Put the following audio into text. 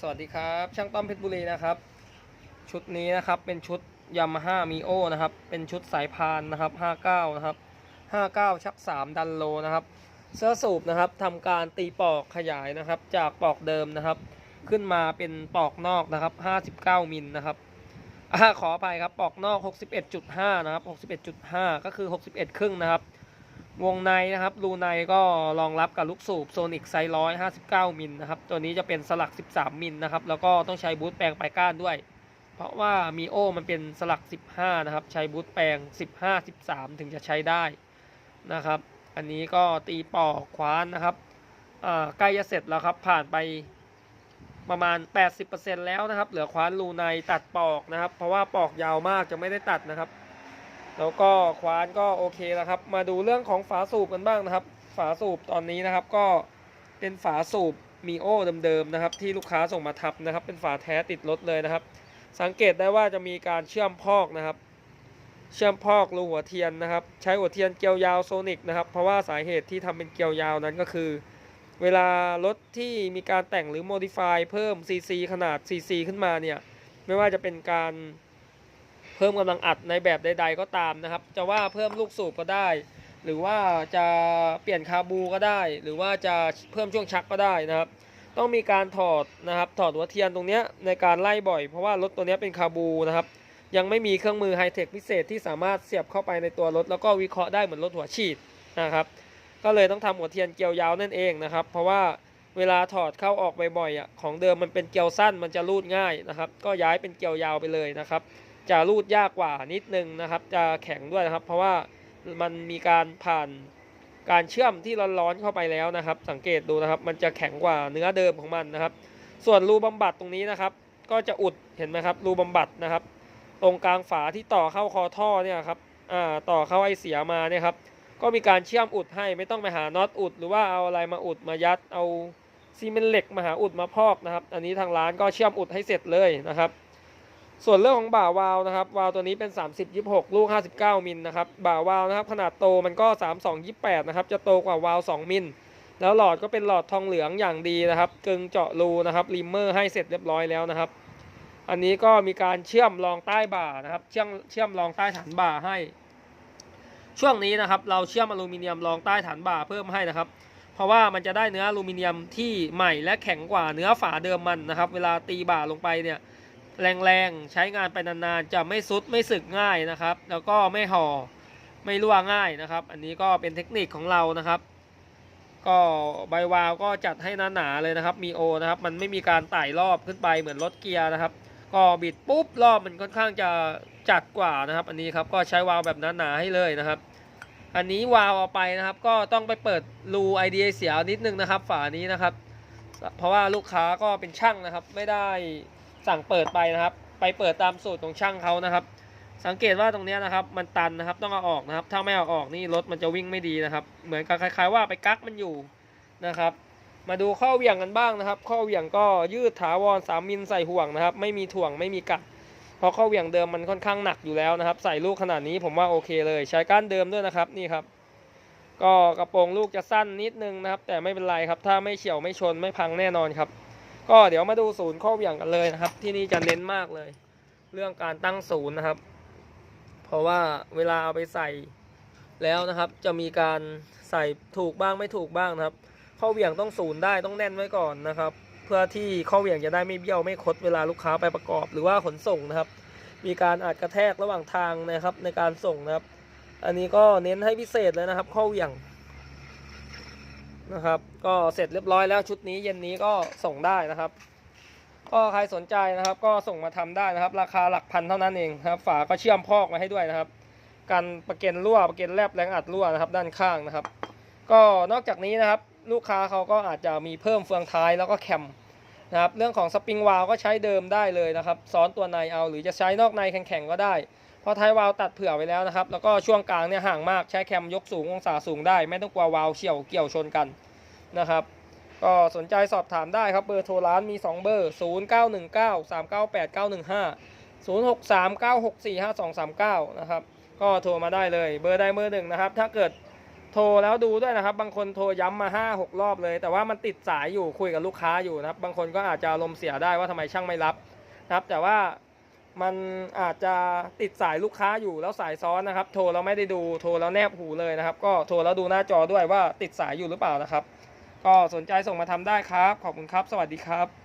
สวัสดีครับ ช่างต้อมเพชรบุรีนะครับ ชุดนี้นะครับเป็นชุดยามาฮ่ามีโอนะครับ เป็นชุดสายพานนะครับ 59 นะครับ 59 ชัก 3 ดันโลนะครับ เสื้อสูบนะครับทำการตีปอกขยายนะครับ จากปอกเดิมนะครับ ขึ้นมาเป็นปอกนอกนะครับ 59 มิลนะครับอาขออภัยครับปอกนอก 61.5 นะครับ 61.5 ก็คือ 61 ครึ่งนะครับ วงในนะครับรูในก็รองรับกับลูกสูบโซนิกไซร้อยห้าสิบเก้ามิลนะครับ ตัวนี้จะเป็นสลัก13มิลนะครับ แล้วก็ต้องใช้บูทแปลงปลายก้านด้วย เพราะว่ามีโอมันเป็นสลัก15นะครับ ใช้บูทแปลง15 13ถึงจะใช้ได้นะครับ อันนี้ก็ตีปอกคว้านนะครับใกล้จะเสร็จแล้วครับ ผ่านไปประมาณ 80%แล้วนะครับ เหลือคว้านรูในตัดปอกนะครับ เพราะว่าปอกยาวมากจะไม่ได้ตัดนะครับ แล้วก็ควานก็โอเคแล้วครับ มาดูเรื่องของฝาสูบกันบ้างนะครับ ฝาสูบตอนนี้นะครับก็เป็นฝาสูบมีโอเดิมๆนะครับ ที่ลูกค้าส่งมาทับนะครับ เป็นฝาแท้ติดรถเลยนะครับ สังเกตได้ว่าจะมีการเชื่อมพอกนะครับ เชื่อมพอกรูหัวเทียนนะครับ ใช้หัวเทียนเกลียวยาวโซนิกนะครับ เพราะว่าสาเหตุที่ทำเป็นเกลียวยาวนั้นก็คือ เวลารถที่มีการแต่งหรือ modify เพิ่ม cc ขนาด cc ขึ้นมาเนี่ยไม่ว่าจะเป็นการ เพิ่มกำลังอัดในแบบใด ๆ ก็ตามนะครับ จะว่าเพิ่มลูกสูบก็ได้ หรือว่าจะเปลี่ยนคาบูก็ได้ หรือว่าจะเพิ่มช่วงชักก็ได้นะครับ ต้องมีการถอดนะครับ ถอดหัวเทียนตรงนี้ในการไล่บ่อย เพราะว่ารถตัวนี้เป็นคาบูนะครับ ยังไม่มีเครื่องมือไฮเทคพิเศษที่สามารถเสียบเข้าไปในตัวรถ แล้วก็วิเคราะห์ได้เหมือนรถหัวฉีดนะครับก็เลยต้องทำหัวเทียนเกลียวยาวนั่นเองนะครับ เพราะว่าเวลาถอดเข้าออกบ่อยๆอะของเดิมมันเป็นเกลียวสั้นมันจะรูดง่ายนะครับ ก็ย้ายเป็นเกลียวยาวไปเลยนะครับ จะรูดยากกว่านิดนึงนะครับ จะแข็งด้วยนะครับ เพราะว่ามันมีการผ่านการเชื่อมที่ร้อนๆเข้าไปแล้วนะครับ สังเกตดูนะครับ มันจะแข็งกว่าเนื้อเดิมของมันนะครับ ส่วนรูบำบัดตรงนี้นะครับ ก็จะอุดเห็นไหมครับ รูบำบัดนะครับ ตรงกลางฝาที่ต่อเข้าคอท่อเนี่ยครับอ่าต่อเข้าไอเสียมาเนี่ยครับก็มีการเชื่อมอุดให้ไม่ต้องไปหาน็อตอุด หรือว่าเอาอะไรมาอุดมายัดเอาซีเมนต์เหล็กมาหาอุดมาพอกนะครับ อันนี้ทางร้านก็เชื่อมอุดให้เสร็จเลยนะครับ ส่วนเรื่องของบ่าวาวนะครับวาวตัวนี้เป็น 30 26 ลูก 59 มิลนะครับบ่าวาวนะครับขนาดโตมันก็ 32 28 นะครับจะโตกว่าวาว 2 มิลแล้วหลอดก็เป็นหลอดทองเหลืองอย่างดีนะครับกึงเจาะรูนะครับริมเมอร์ให้เสร็จเรียบร้อยแล้วนะครับ อันนี้ก็มีการเชื่อมรองใต้บ่านะครับเชื่อมเชื่อมรองใต้ฐานบ่าให้ ช่วงนี้นะครับเราเชื่อมอลูมิเนียมรองใต้ฐานบ่าเพิ่มให้นะครับ เพราะว่ามันจะได้เนื้ออลูมิเนียมที่ใหม่และแข็งกว่าเนื้อฝาเดิมมันนะครับ เวลาตีบ่าลงไปเนี่ย แรงๆ ใช้งานไปนานๆ จะไม่ซุดไม่สึกง่ายนะครับ แล้วก็ไม่ห่อไม่รั่วง่ายนะครับ อันนี้ก็เป็นเทคนิคของเรานะครับ ก็ใบวาล์วก็จัดให้หนาๆเลยนะครับ มีโอนะครับ มันไม่มีการไต่รอบขึ้นไปเหมือนรถเกียร์นะครับ ก็บิดปุ๊บรอบมันค่อนข้างจะจัดกว่านะครับ อันนี้ครับก็ใช้วาล์วแบบหนาๆให้เลยนะครับ อันนี้วาล์วเอาไปนะครับ ก็ต้องไปเปิดรูไอเดียเสียนิดนึงนะครับ ฝานี้นะครับ เพราะว่าลูกค้าก็เป็นช่างนะครับ ไม่ได้ สั่งเปิดไปนะครับ ไปเปิดตามสูตรของช่างเขานะครับ สังเกตว่าตรงนี้นะครับ มันตันนะครับต้องเอาออกนะครับ ถ้าไม่เอาออกนี่รถมันจะวิ่งไม่ดีนะครับ เหมือนกับคล้าย ๆ ว่าไปกักมันอยู่นะครับ มาดูข้อเหวี่ยงกันบ้างนะครับ ข้อเหวี่ยงก็ยืดถาวร3มิลใส่ห่วงนะครับ ไม่มีถ่วงไม่มีกัดเพราะข้อเหวี่ยงเดิมมันค่อนข้างหนักอยู่แล้วนะครับ ใส่ลูกขนาดนี้ผมว่าโอเคเลย ใช้ก้านเดิมด้วยนะครับนี่ครับก็กระโปรงลูกจะสั้นนิดนึงนะครับ แต่ไม่เป็นไรครับ ถ้าไม่เฉียวไม่ชนไม่พังแน่นอนครับ ก็เดี๋ยวมาดูศูนย์ข้อเหวี่ยงกันเลยนะครับ ที่นี่จะเน้นมากเลย เรื่องการตั้งศูนย์นะครับ เพราะว่าเวลาเอาไปใส่แล้วนะครับ จะมีการใส่ถูกบ้างไม่ถูกบ้างนะครับ ข้อเหวี่ยงต้องศูนย์ได้ต้องแน่นไว้ก่อนนะครับ เพื่อที่ข้อเหวี่ยงจะได้ไม่เบี้ยวไม่คดเวลาลูกค้าไปประกอบ หรือว่าขนส่งนะครับ มีการอัดกระแทกระหว่างทางนะครับในการส่งนะครับ อันนี้ก็เน้นให้พิเศษเลยนะครับ ข้อเหวี่ยง นะครับ ก็เสร็จเรียบร้อยแล้วชุดนี้เย็นนี้ก็ส่งได้นะครับ ก็ใครสนใจนะครับ ก็ส่งมาทำได้นะครับ ราคาหลักพันเท่านั้นเองครับ ฝาก็เชื่อมพอกมาให้ด้วยนะครับกันประเก็นรั่วประเก็นแลบแรงอัดรั่วนะครับ ด้านข้างนะครับ ก็นอกจากนี้นะครับ ลูกค้าเขาก็อาจจะมีเพิ่มเฟืองท้ายแล้วก็แคมนะครับเรื่องของสปริงวาลก็ใช้เดิมได้เลยนะครับซ้อนตัวในเอาหรือจะใช้นอกในแข็งๆก็ได้ เพราะท้ายวาลวตัดเผื่อไว้แล้วนะครับ แล้วก็ช่วงกลางเนี่ยห่างมากใช้แคมยกสูงองศาสูงได้ ไม่ต้องกลัววาลวเฉี่ยวเกี่ยวชนกันนะครับ ก็สนใจสอบถามได้ครับเบอร์โทรร้านมี 2 เบอร์ 0 9 1 9 3 9 8 9 1 5 0 6 3 9 6 4 5 2 3 9นะครับก็โทรมาได้เลย เบอร์ใดเบอร์หนึ่งนะครับ ถ้าเกิดโทรแล้วดูด้วยนะครับ บางคนโทรย้ำมาห้าหกรอบเลย แต่ว่ามันติดสายอยู่คุยกับลูกค้าอยู่นะครับ บางคนก็อาจจะอารมเสียได้ว่าทำไมช่างไม่รับนะครับ แต่ว่า มันอาจจะติดสายลูกค้าอยู่แล้วสายซ้อนนะครับ โทรแล้วไม่ได้ดูโทรแล้วแนบหูเลยนะครับ ก็โทรแล้วดูหน้าจอด้วยว่าติดสายอยู่หรือเปล่านะครับ ก็สนใจส่งมาทำได้ครับ ขอบคุณครับ สวัสดีครับ